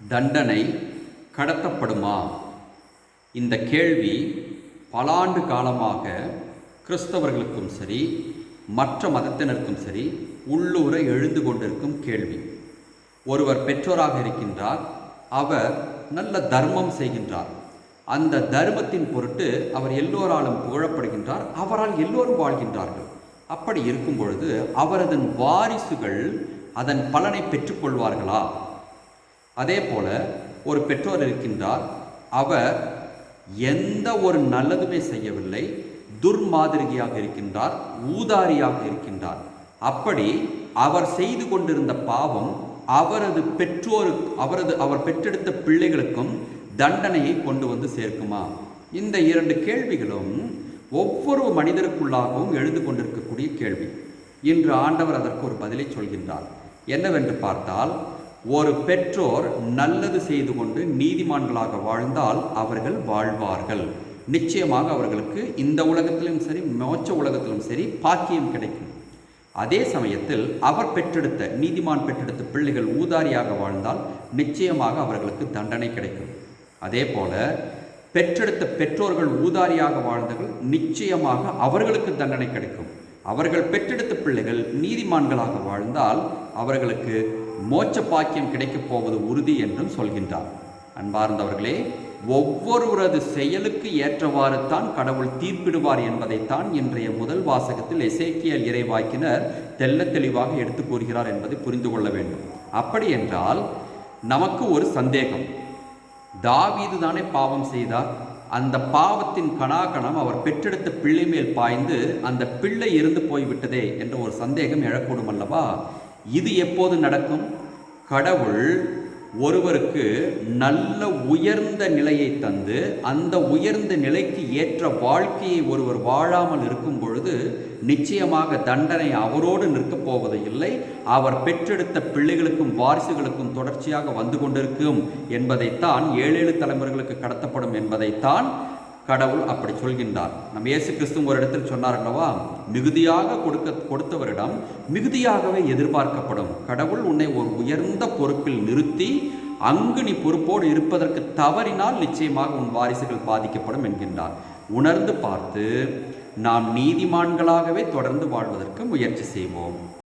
தண்டனை கடத்தப்படுமா? இந்த கேள்வி பல ஆண்டு காலமாக கிறிஸ்தவர்களுக்கும் சரி மற்ற மதத்தினருக்கும் சரி உள்ளூர எழுந்து கொண்டிருக்கும் கேள்வி. ஒருவர் பெற்றோராக இருக்கின்றார் அவர் நல்ல தர்மம் செய்கின்றார். அந்த தர்மத்தின் பொருட்டு அவர் எல்லோராலும் புகழப்படுகின்றார் அவரால் எல்லோரும் வாழ்கின்றார்கள். அப்படி இருக்கும் பொழுது அவரது வாரிசுகள் அதன் பலனை பெற்றுக்கொள்வார்களா? அதே போல ஒரு பெற்றோர் இருக்கின்றார் அவர் எந்த ஒரு நல்லதுமே செய்யவில்லை துர்மாதிரியாக இருக்கின்றார் ஊதாரியாக இருக்கின்றார். அப்படி அவர் செய்து கொண்டிருந்த பாவம் அவரது பெற்றோரு அவரது அவர் பெற்றெடுத்த பிள்ளைகளுக்கும் தண்டனையை கொண்டு வந்து சேர்க்குமா? இந்த இரண்டு கேள்விகளும் ஒவ்வொரு மனிதருக்குள்ளாகவும் எழுந்து கொண்டிருக்கக்கூடிய கேள்வி. இன்று ஆண்டவர் அதற்கு ஒரு பதிலை சொல்கின்றார். என்னவென்று பார்த்தால் ஒரு பெற்றோர் நல்லது செய்து கொண்டு நீதிமான்களாக வாழ்ந்தால் அவர்கள் வாழ்வார்கள். நிச்சயமாக அவர்களுக்கு இந்த உலகத்திலும் சரி மோட்ச உலகத்திலும் சரி பாக்கியம் கிடைக்கும். அதே சமயத்தில் அவர் பெற்றெடுத்த நீதிமான் பெற்றெடுத்த பிள்ளைகள் ஊதாரியாக வாழ்ந்தால் நிச்சயமாக அவர்களுக்கு தண்டனை கிடைக்கும். அதே போல பெற்றெடுத்த பெற்றோர்கள் ஊதாரியாக வாழ்ந்தவர்கள் நிச்சயமாக அவர்களுக்கு தண்டனை கிடைக்கும். அவர்கள் பெற்றெடுத்த பிள்ளைகள் நீதிமான்களாக வாழ்ந்தால் அவர்களுக்கு மோட்ச பாக்கியம் கிடைக்கப் போவது உறுதி என்றும் சொல்கின்றார். அன்பார்ந்தவர்களே ஒவ்வொருவரது செயலுக்கு ஏற்றவாறு தான் கடவுள் தீர்ப்பிடுவார் என்பதைத்தான் இன்றைய முதல் வாசகத்தில் எசேக்கியல் இறைவாக்கினர் தெல்ல தெளிவாக எடுத்து கூறுகிறார் என்பதை புரிந்து கொள்ள வேண்டும். அப்படி என்றால் நமக்கு ஒரு சந்தேகம். தாவீது தானே பாவம் செய்தார். அந்த பாவத்தின் கணாகணம் அவர் பெற்றெடுத்த பிள்ளை மேல் பாய்ந்து அந்த பிள்ளை இருந்து போய்விட்டதே என்ற ஒரு சந்தேகம் எழக்கூடும் அல்லவா? இது எப்போது நடக்கும்? கடவுள் ஒருவருக்கு நல்ல உயர்ந்த நிலையை தந்து அந்த உயர்ந்த நிலைக்கு ஏற்ற வாழ்க்கையை ஒருவர் வாழாமல் இருக்கும் பொழுது நிச்சயமாக தண்டனை அவரோடு நிற்கப் போவது இல்லை. அவர் பெற்றெடுத்த பிள்ளைகளுக்கும் வாரிசுகளுக்கும் தொடர்ச்சியாக வந்து கொண்டிருக்கும் என்பதைத்தான் ஏழேழு தலைமுறைகளுக்கு கடத்தப்படும் என்பதைத்தான் கடவுள் அப்படி சொல்கின்றார். நம்ம இயேசு கிறிஸ்து ஒரு இடத்தில் சொன்னார் அல்லவா? மிகுதியாக கொடுக்க கொடுத்தவரிடம் மிகுதியாகவே எதிர்பார்க்கப்படும். கடவுள் உன்னை ஒரு உயர்ந்த பொறுப்பில் நிறுத்தி அங்கு நீ பொறுப்போடு இருப்பதற்கு தவறினால் நிச்சயமாக உன் வாரிசுகள் பாதிக்கப்படும் என்கின்றார். உணர்ந்து பார்த்து நாம் நீதிமான்களாகவே தொடர்ந்து வாழ்வதற்கு முயற்சி செய்வோம்.